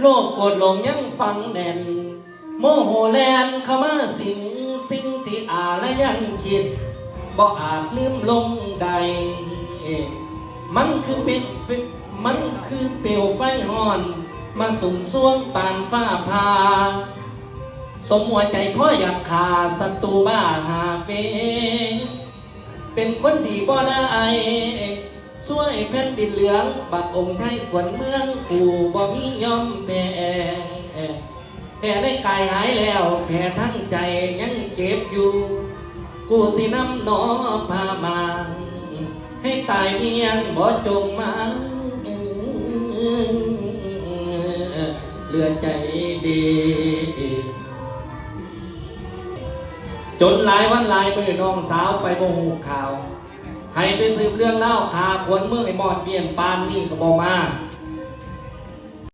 โลกโกรธหลงยังฟังแน่น โมโหแลนเข้ามาสิงสิ่งที่อาและยังคิดบ่อาจลืมลงใด มันคือเป็นมันคือเปลวไฟห่อน มาสุ่มซ่วงปานฟ้าพา สมหัวใจพ่ออยากขาศัตรูบ้าหาเป เป็นคนดีบ่ได้ แผ่นดินเหลือง บักองค์ชัยขวัญเมืองกูบ่มียอมแพ้แพ้ได้กายหายแล้วแพ้ทั้งใจยังเจ็บอยู่ กูสินำหนอพามา ให้ตายเมียงบ่จงมาเลือใจดี จนหลายวันหลายมือน้องสาวไปโมหูข่าว ให้ไปสืบเรื่องเล่าข่าคนเมืองไอ้มอดเบียนปานนี่ก็บอกมา